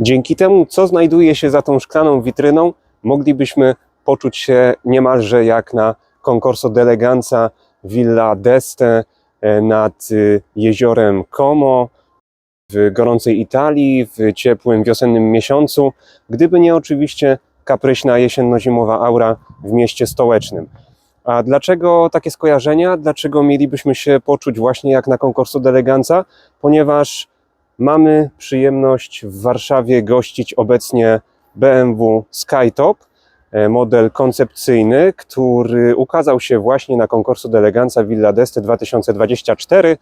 Dzięki temu, co znajduje się za tą szklaną witryną, moglibyśmy poczuć się niemalże jak na Concorso d'Eleganza Villa d'Este e, nad y, jeziorem Como w gorącej Italii, w ciepłym wiosennym miesiącu, gdyby nie oczywiście kapryśna jesienno-zimowa aura w mieście stołecznym. A dlaczego takie skojarzenia? Dlaczego mielibyśmy się poczuć właśnie jak na Concorso d'Eleganza? Ponieważ mamy przyjemność w Warszawie gościć obecnie BMW Skytop, e, model koncepcyjny, który ukazał się właśnie na Concorso d'Eleganza Villa d'Este 2024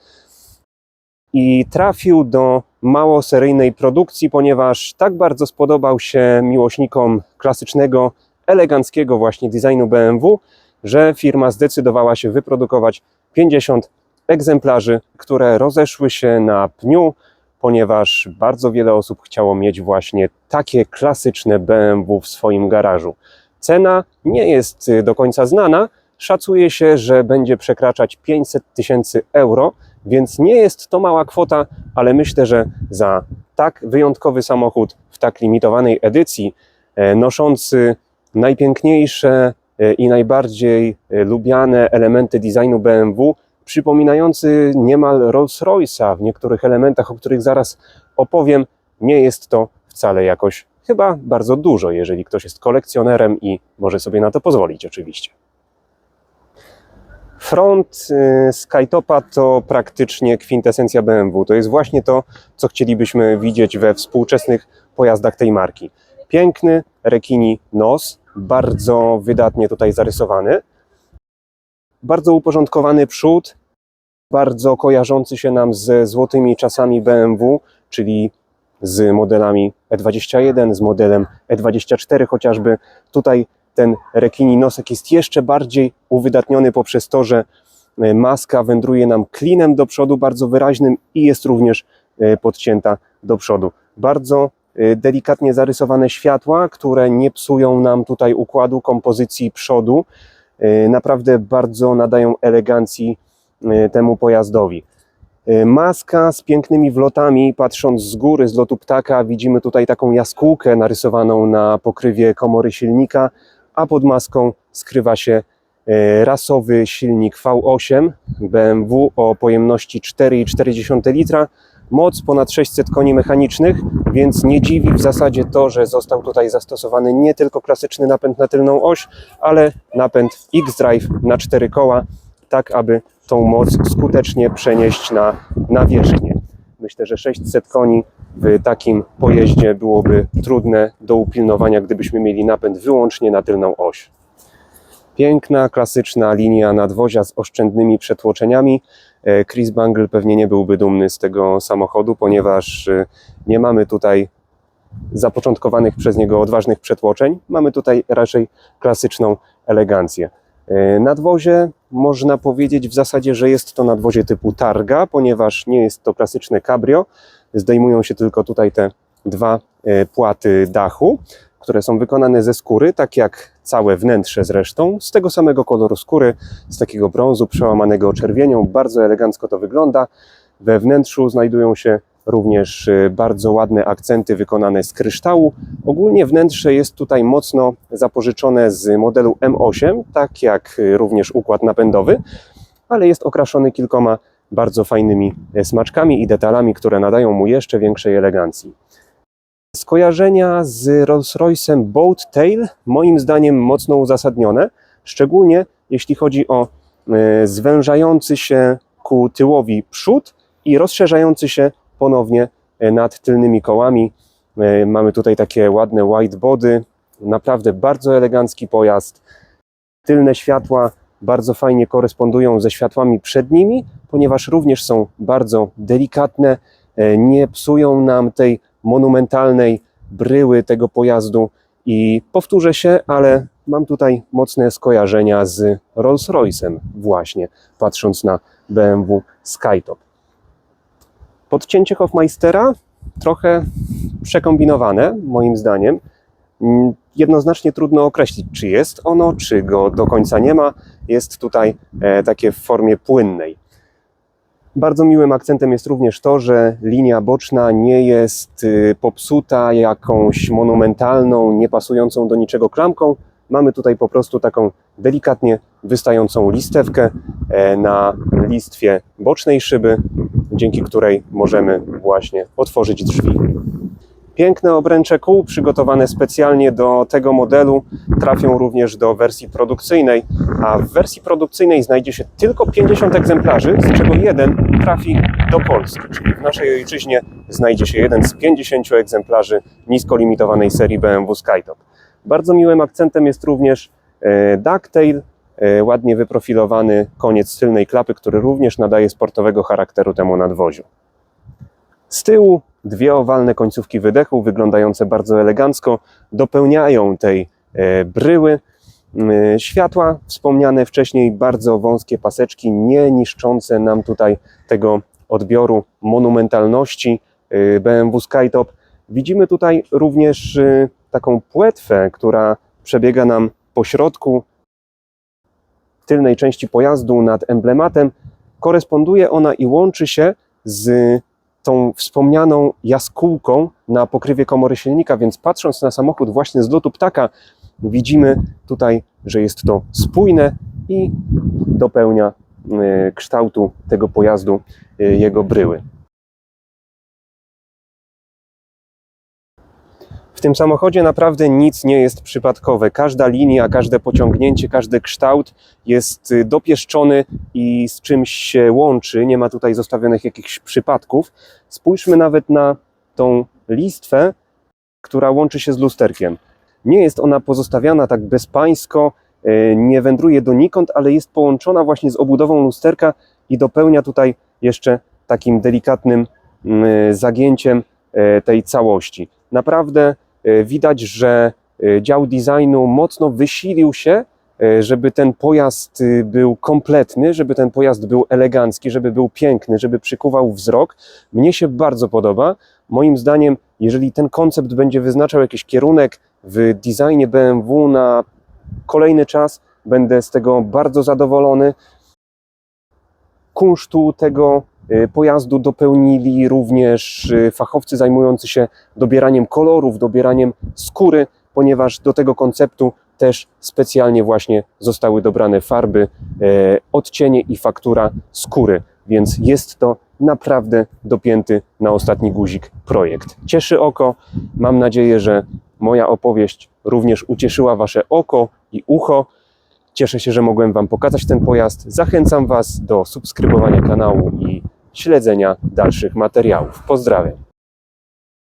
i trafił do mało seryjnej produkcji, ponieważ tak bardzo spodobał się miłośnikom klasycznego, eleganckiego właśnie designu BMW, że firma zdecydowała się wyprodukować 50 egzemplarzy, które rozeszły się na pniu, ponieważ bardzo wiele osób chciało mieć właśnie takie klasyczne BMW w swoim garażu. Cena nie jest y, do końca znana. Szacuje się, że będzie przekraczać 500 tysięcy euro, więc nie jest to mała kwota, ale myślę, że za tak wyjątkowy samochód w tak limitowanej edycji, e, noszący najpiękniejsze e, i najbardziej e, lubiane elementy designu BMW, przypominający niemal Rolls-Royce'a w niektórych elementach, o których zaraz opowiem, nie jest to wcale jakoś chyba bardzo dużo, jeżeli ktoś jest kolekcjonerem i może sobie na to pozwolić oczywiście. Front y, Skytopa to praktycznie kwintesencja BMW. To jest właśnie to, co chcielibyśmy widzieć we współczesnych pojazdach tej marki. Piękny rekini nos, bardzo wydatnie tutaj zarysowany. Bardzo uporządkowany przód, bardzo kojarzący się nam ze złotymi czasami BMW, czyli z modelami E21, z modelem E24 chociażby. Tutaj ten rekini nosek jest jeszcze bardziej uwydatniony poprzez to, że e, maska wędruje nam klinem do przodu bardzo wyraźnym i jest również e, podcięta do przodu. Bardzo e, delikatnie zarysowane światła, które nie psują nam tutaj układu kompozycji przodu. Naprawdę bardzo nadają elegancji temu pojazdowi. Maska z pięknymi wlotami, patrząc z góry, z lotu ptaka, widzimy tutaj taką jaskółkę narysowaną na pokrywie komory silnika, a pod maską skrywa się e, rasowy silnik V8 BMW o pojemności 4,4 litra, moc ponad 600 koni mechanicznych, więc nie dziwi w zasadzie to, że został tutaj zastosowany nie tylko klasyczny napęd na tylną oś, ale napęd X-Drive na cztery koła, tak aby tą moc skutecznie przenieść na nawierzchnię. Myślę, że 600 koni w takim pojeździe byłoby trudne do upilnowania, gdybyśmy mieli napęd wyłącznie na tylną oś. Piękna, klasyczna linia nadwozia z oszczędnymi przetłoczeniami. E, Chris Bangle pewnie nie byłby dumny z tego samochodu, ponieważ e, nie mamy tutaj zapoczątkowanych przez niego odważnych przetłoczeń. Mamy tutaj raczej klasyczną elegancję. E, Nadwozie można powiedzieć w zasadzie, że jest to nadwozie typu targa, ponieważ nie jest to klasyczne cabrio. Zdejmują się tylko tutaj te dwa płaty dachu, które są wykonane ze skóry, tak jak całe wnętrze zresztą, z tego samego koloru skóry, z takiego brązu przełamanego czerwienią. Bardzo elegancko to wygląda. We wnętrzu znajdują się również e, bardzo ładne akcenty wykonane z kryształu. Ogólnie wnętrze jest tutaj mocno zapożyczone z modelu M8, tak jak e, również układ napędowy, ale jest okraszony kilkoma bardzo fajnymi e, smaczkami i detalami, które nadają mu jeszcze większej elegancji. Skojarzenia z Rolls-Royce'em Boat Tail moim zdaniem mocno uzasadnione, szczególnie jeśli chodzi o e, zwężający się ku tyłowi przód i rozszerzający się ponownie e, nad tylnymi kołami. E, Mamy tutaj takie ładne white body, naprawdę bardzo elegancki pojazd. Tylne światła bardzo fajnie korespondują ze światłami przednimi, ponieważ również są bardzo delikatne, nie psują nam tej monumentalnej bryły tego pojazdu i powtórzę się, ale mam tutaj mocne skojarzenia z Rolls-Royce'em właśnie, patrząc na BMW Skytop. Podcięcie Hofmeistera trochę przekombinowane, moim zdaniem. Mm, Jednoznacznie trudno określić, czy jest ono, czy go do końca nie ma. Jest tutaj e, takie w formie płynnej. Bardzo miłym akcentem jest również to, że linia boczna nie jest y, popsuta jakąś monumentalną, niepasującą do niczego klamką. Mamy tutaj po prostu taką delikatnie wystającą listewkę e, na listwie bocznej szyby, dzięki której możemy właśnie otworzyć drzwi. Piękne obręcze kół przygotowane specjalnie do tego modelu trafią również do wersji produkcyjnej, a w wersji produkcyjnej znajdzie się tylko 50 egzemplarzy, z czego jeden trafi do Polski, czyli w naszej ojczyźnie znajdzie się jeden z 50 egzemplarzy niskolimitowanej serii BMW Skytop. Bardzo miłym akcentem jest również e, ducktail, e, ładnie wyprofilowany koniec tylnej klapy, który również nadaje sportowego charakteru temu nadwoziu. Z tyłu dwie owalne końcówki wydechu, wyglądające bardzo elegancko, dopełniają tej e, bryły. E, Światła, wspomniane wcześniej, bardzo wąskie paseczki, nie niszczące nam tutaj tego odbioru monumentalności e, BMW Skytop. Widzimy tutaj również taką płetwę, która przebiega nam po środku tylnej części pojazdu nad emblematem. Koresponduje ona i łączy się z tą wspomnianą jaskółką na pokrywie komory silnika, więc patrząc na samochód właśnie z lotu ptaka, widzimy tutaj, że jest to spójne i dopełnia e, kształtu tego pojazdu e, jego bryły. Tym samochodzie naprawdę nic nie jest przypadkowe. Każda linia, każde pociągnięcie, każdy kształt jest y, dopieszczony i z czymś się łączy. Nie ma tutaj zostawionych jakichś przypadków. Spójrzmy nawet na tą listwę, która łączy się z lusterkiem. Nie jest ona pozostawiana tak bezpańsko, y, nie wędruje donikąd, ale jest połączona właśnie z obudową lusterka i dopełnia tutaj jeszcze takim delikatnym y, zagięciem y, tej całości. Naprawdę widać, że y, dział designu mocno wysilił się, y, żeby ten pojazd y, był kompletny, żeby ten pojazd był elegancki, żeby był piękny, żeby przykuwał wzrok. Mnie się bardzo podoba. Moim zdaniem, jeżeli ten koncept będzie wyznaczał jakiś kierunek w designie BMW na kolejny czas, będę z tego bardzo zadowolony. Kunsztu tego pojazdu dopełnili również y, fachowcy zajmujący się dobieraniem kolorów, dobieraniem skóry, ponieważ do tego konceptu też specjalnie właśnie zostały dobrane farby, e, odcienie i faktura skóry, więc jest to naprawdę dopięty na ostatni guzik projekt. Cieszy oko. Mam nadzieję, że moja opowieść również ucieszyła Wasze oko i ucho. Cieszę się, że mogłem Wam pokazać ten pojazd. Zachęcam Was do subskrybowania kanału i śledzenia dalszych materiałów. Pozdrawiam.